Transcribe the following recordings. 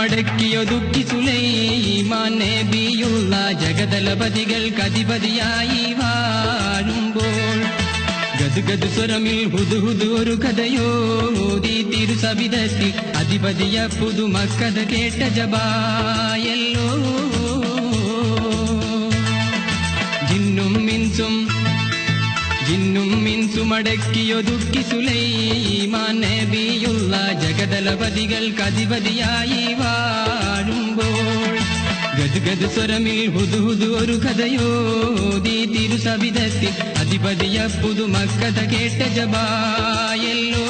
മിൻസുമടക്കിയൊതുക്കി സുലൈമാൻ നബിയുള്ള ജഗതലപതികൾക്കധിപതിയായി വാഴുമ്പോൾ ഗദ്ഗദ് സ്വരമിൽ ഹുദുഹുദു ഒരു കഥയോതി തിരുസവിധത്തിൽ അധിപതിയ പുതുമക്കഥ കേട്ട ജബായല്ലോ. ജിന്നും മിൻസും ജിന്നും മിൻസുമടക്കിയൊതുക്കി സുലൈമാൻ നബിയുള്ള ജഗതലപതികൾക്കധിപതിയായി വാഴുമ്പോൾ ഗദ്ഗദ് സ്വരമിൽ ഹുതുഹുതു ഒരു കഥയോതി തിരുസവിധത്തിൽ അധിപതിയ പുതുമക്കഥ കേട്ട ജബായല്ലോ.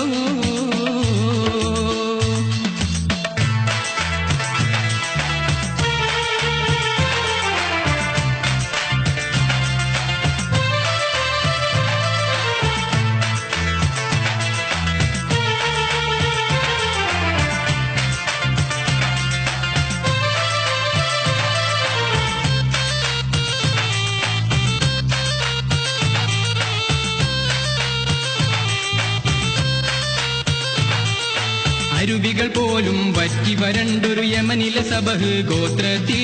അരുവികൾ പോലും വറ്റി വരണ്ടൊരു യമനിലെ സബഹ് ഗോത്രത്തിൽ.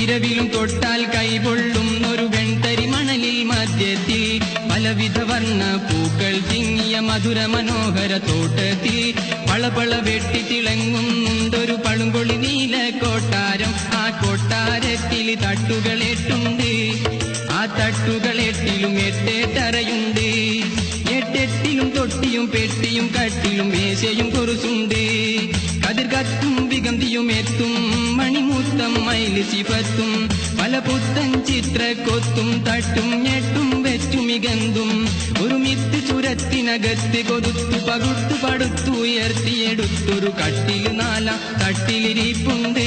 ഇരവിലും തൊട്ടാൽ കൈകൊള്ളും ഒരു വെൺതരി മണലിൽ മധ്യത്തിൽ. പലവിധ വർണ പൂക്കൾ തിങ്ങിയ മധുര മനോഹര തോട്ടത്തിൽ. പളപള വെട്ടി തിളങ്ങുന്നുണ്ടൊരു പളുങ്കൊളി നീല കൊട്ടാരം. ആ കൊട്ടാരത്തിൽ തട്ടുകളെട്ടുണ്ട് ആ തട്ടുകളെട്ടിലും എട്ടേ എട്ടെട്ടിലും സിഫത്തും പല പുത്തൻ ചിത്രക്കൊത്തും തട്ടും ഞെട്ടും വെച്ചും മികന്തും ഒരു മിത്ത് ചുരത്തിനകത്ത് കൊതുത്തു പകുത്തു പടുത്തു ഉയർത്തിയെടുത്തൊരു നാല നാലാം തട്ടിലിരിപ്പുണ്ട്.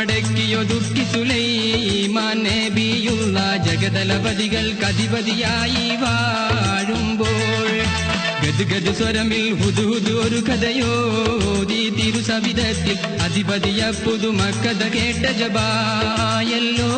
മിൻസും അടക്കിയൊതുക്കി സുലൈമാൻ നബിയുള്ള ജഗതലപതികൾക്കധിപതിയായി വാഴുമ്പോൾ ഗദ്ഗദ് സ്വരമിൽ ഹുദുഹുദു ഒരു കഥയോതി തിരുസവിധത്തിൽ അധിപതിയ പുതുമക്കഥ കേട്ട ജബായല്ലോ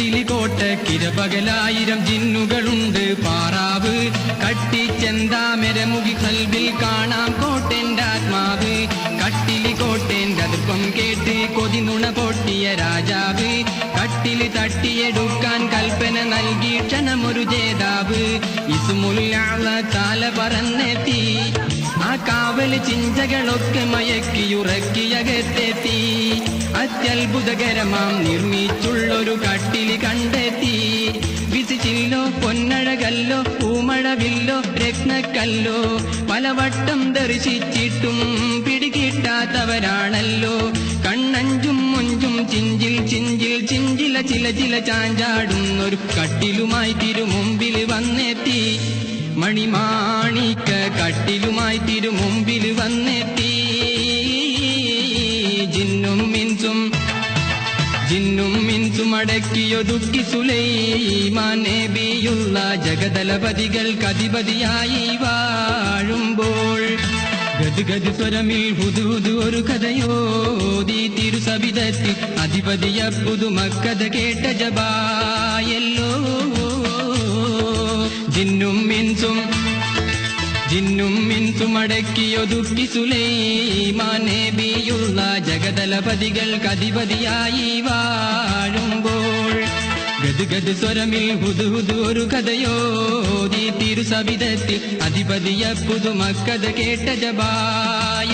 കട്ടിലി കോട്ട കിരപകലായിരം ജിന്നുകളുണ്ട്. പാറാവ് കട്ടിച്ചെന്താമരമുകി കൽവിൽ കാണാം കോട്ടന്റെ ആത്മാവ്. കട്ടിലി കോട്ടന്റെ അതിപ്പം കേട്ട് കൊതിനുണ പൊട്ടിയ രാജാവ്. കട്ടിൽ തട്ടിയെടുക്കാൻ കൽപ്പന നൽകി ക്ഷണമൊരു ജേതാവ്. ഇസുമുല്ലാള താല പറന്നെത്തി. ആ കാവൽ ചിന്തകളൊക്കെ മയക്കിയുറക്കിയകത്തെത്തി അത്യത്ഭുതകരമാം നിർമ്മിച്ചുള്ളൊരു കട്ടിലി കണ്ടെത്തി. വിസിച്ചില്ലോ പൊന്നഴകല്ലോ പൂമഴവില്ലോ രത്നക്കല്ലോ പലവട്ടം ദർശിച്ചിട്ടും പിടികിട്ടാത്തവരാണല്ലോ. കണ്ണഞ്ചും മുഞ്ചും ചിഞ്ചിൽ ചിഞ്ചിൽ ചിഞ്ചില ചില ചില ചാഞ്ചാടുന്നൊരു കട്ടിലുമായി തിരുമുമ്പിൽ വന്നെത്തി. മണിമാണിക്ക കട്ടിലുമായി തിരുമുമ്പിൽ വന്നെത്തി. മിൻസും അടക്കിയൊതുക്കി സുലൈമാൻ നബിയുള്ള ജഗതലപതികൾക്കധിപതിയായി വാഴുമ്പോൾ ഗദ്ഗദ് സ്വരമിൽ പുതുതു ഒരു കഥയോതി തിരുസവിധത്തിൽ അധിപതിയ പുതുമക്കഥ കേട്ട ജബായല്ലോ. ജിന്നും മിൻസും ജിന്നും മിൻസും അടക്കിയൊതുക്കി സുലൈമാൻ നബിയുള്ള ജഗതലപതികൾക്കധിപതിയായി വാഴുമ്പോൾ ഗദ്ഗദ് സ്വരമിൽ ഹുദുഹുദു ഒരു കഥയോതി തിരുസവിധത്തിൽ അധിപതിയ പുതുമക്കഥ കേട്ട ജബായ